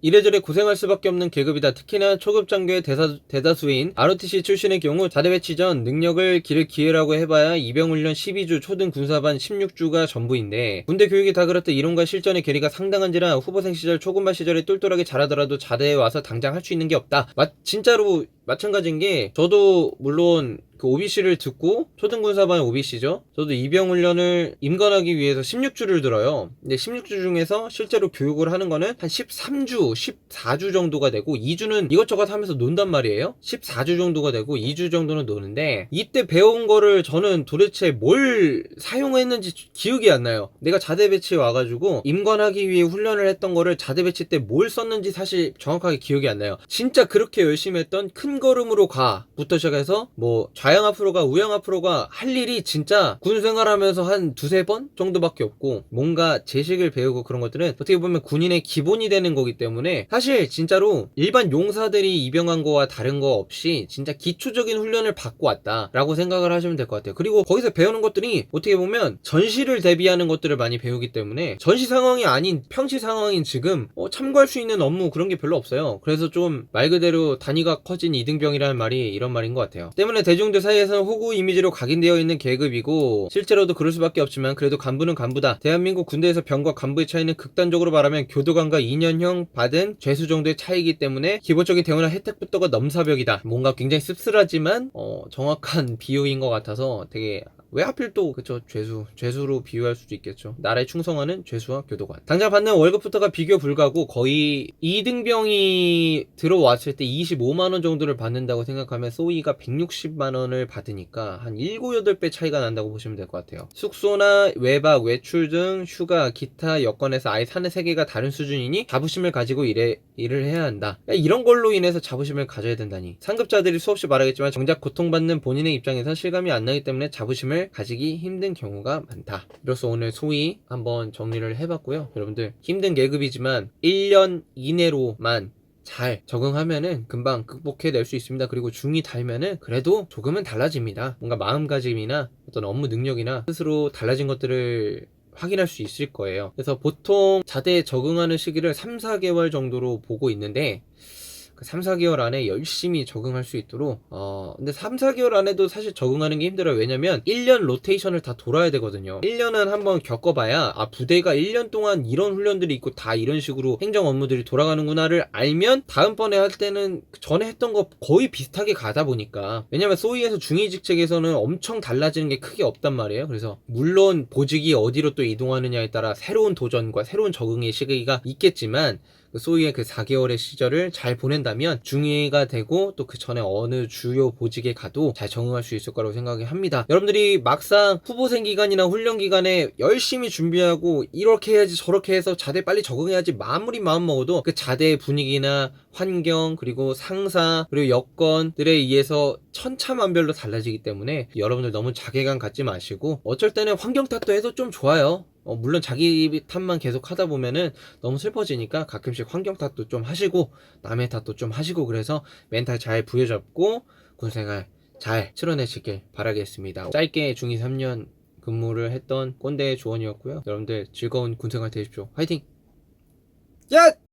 이래저래 고생할 수밖에 없는 계급이다. 특히나 초급 장교의 대사, 대다 수인 ROTC 출신의 경우 자대 배치 전 능력을 기를 기회라고 해봐야 입영훈련 12주 초등 군사반 16주가 전부인데 군대 교육이 다 그렇듯 이론과 실전의 괴리가 상당한지라 후보생 시절 초급반 시절에 똘똘하게 잘하더라도 자대에 와서 당장 할 수 있는 게 없다. 마, 진짜로 마찬가지인 게 저도 물론 그 OBC를 듣고 초등군사반 OBC죠. 저도 입영 훈련을 임관하기 위해서 16주를 들어요. 근데 16주 중에서 실제로 교육을 하는 거는 한 13주, 14주 정도가 되고 2주는 이것저것 하면서 논단 말이에요. 14주 정도가 되고 2주 정도는 노는데 이때 배운 거를 저는 도대체 뭘 사용했는지 기억이 안 나요. 내가 자대 배치에 와가지고 임관하기 위해 훈련을 했던 거를 자대 배치 때 뭘 썼는지 사실 정확하게 기억이 안 나요. 진짜 그렇게 열심히 했던 큰 걸음으로 가부터 시작해서 뭐 좌양 앞으로 가 우양 앞으로 가 할 일이 진짜 군 생활하면서 한 두세 번 정도밖에 없고 뭔가 제식을 배우고 그런 것들은 어떻게 보면 군인의 기본이 되는 거기 때문에 사실 진짜로 일반 용사들이 입영한 거와 다른 거 없이 진짜 기초적인 훈련을 받고 왔다라고 생각을 하시면 될 것 같아요. 그리고 거기서 배우는 것들이 어떻게 보면 전시를 대비하는 것들을 많이 배우기 때문에 전시 상황이 아닌 평시 상황인 지금 어, 참고할 수 있는 업무 그런 게 별로 없어요. 그래서 좀 말 그대로 단위가 커진 이등병이라는 말이 이런 말인 것 같아요. 때문에 대중들 사이에서는 호구 이미지로 각인되어 있는 계급이고 실제로도 그럴 수밖에 없지만 그래도 간부는 간부다. 대한민국 군대에서 병과 간부의 차이는 극단적으로 말하면 교도관과 2년형 받은 죄수 정도의 차이이기 때문에 기본적인 대우나 혜택부터가 넘사벽이다. 뭔가 굉장히 씁쓸하지만 어, 정확한 비유인 것 같아서 되게 왜 하필 또 그쵸 죄수 죄수로 비유할 수도 있겠죠. 나라에 충성하는 죄수와 교도관. 당장 받는 월급부터가 비교 불가고 거의 2등병이 들어왔을 때 25만원 정도를 받는다고 생각하면 소위가 160만원을 받으니까 한 7, 8배 차이가 난다고 보시면 될 것 같아요. 숙소나 외박 외출 등 휴가 기타 여건에서 아예 사는 세계가 다른 수준이니 자부심을 가지고 일해, 일을 해야 한다. 야, 이런 걸로 인해서 자부심을 가져야 된다니. 상급자들이 수없이 말하겠지만 정작 고통받는 본인의 입장에서 실감이 안 나기 때문에 자부심을 가지기 힘든 경우가 많다. 이로써 오늘 소위 한번 정리를 해봤고요. 여러분들 힘든 계급이지만 1년 이내로만 잘 적응하면은 금방 극복해낼 수 있습니다. 그리고 중이 달면은 그래도 조금은 달라집니다. 뭔가 마음가짐이나 어떤 업무 능력이나 스스로 달라진 것들을 확인할 수 있을 거예요. 그래서 보통 자대에 적응하는 시기를 3, 4개월 정도로 보고 있는데 그 3, 4개월 안에 열심히 적응할 수 있도록 어 근데 3, 4개월 안에도 사실 적응하는 게 힘들어요. 왜냐면 1년 로테이션을 다 돌아야 되거든요. 1년은 한번 겪어봐야 아 부대가 1년 동안 이런 훈련들이 있고 다 이런 식으로 행정 업무들이 돌아가는구나를 알면 다음번에 할 때는 전에 했던 거 거의 비슷하게 가다 보니까. 왜냐면 소위에서 중위 직책에서는 엄청 달라지는 게 크게 없단 말이에요. 그래서 물론 보직이 어디로 또 이동하느냐에 따라 새로운 도전과 새로운 적응의 시기가 있겠지만 그 소위의 그 4개월의 시절을 잘 보낸다면 중위가 되고 또 그 전에 어느 주요 보직에 가도 잘 적응할 수 있을 거라고 생각이 합니다. 여러분들이 막상 후보생 기간이나 훈련 기간에 열심히 준비하고 이렇게 해야지 저렇게 해서 자대 빨리 적응해야지 마무리 마음 먹어도 그 자대의 분위기나 환경 그리고 상사 그리고 여건들에 의해서 천차만별로 달라지기 때문에 여러분들 너무 자괴감 갖지 마시고 어쩔 때는 환경 탓도 해도 좀 좋아요. 어, 물론 자기 탓만 계속 하다 보면은 너무 슬퍼지니까 가끔씩 환경 탓도 좀 하시고 남의 탓도 좀 하시고 그래서 멘탈 잘 부여잡고 군생활 잘 치러내시길 바라겠습니다. 짧게 중2 3년 근무를 했던 꼰대 조언이었고요. 여러분들 즐거운 군생활 되십시오. 화이팅! 야!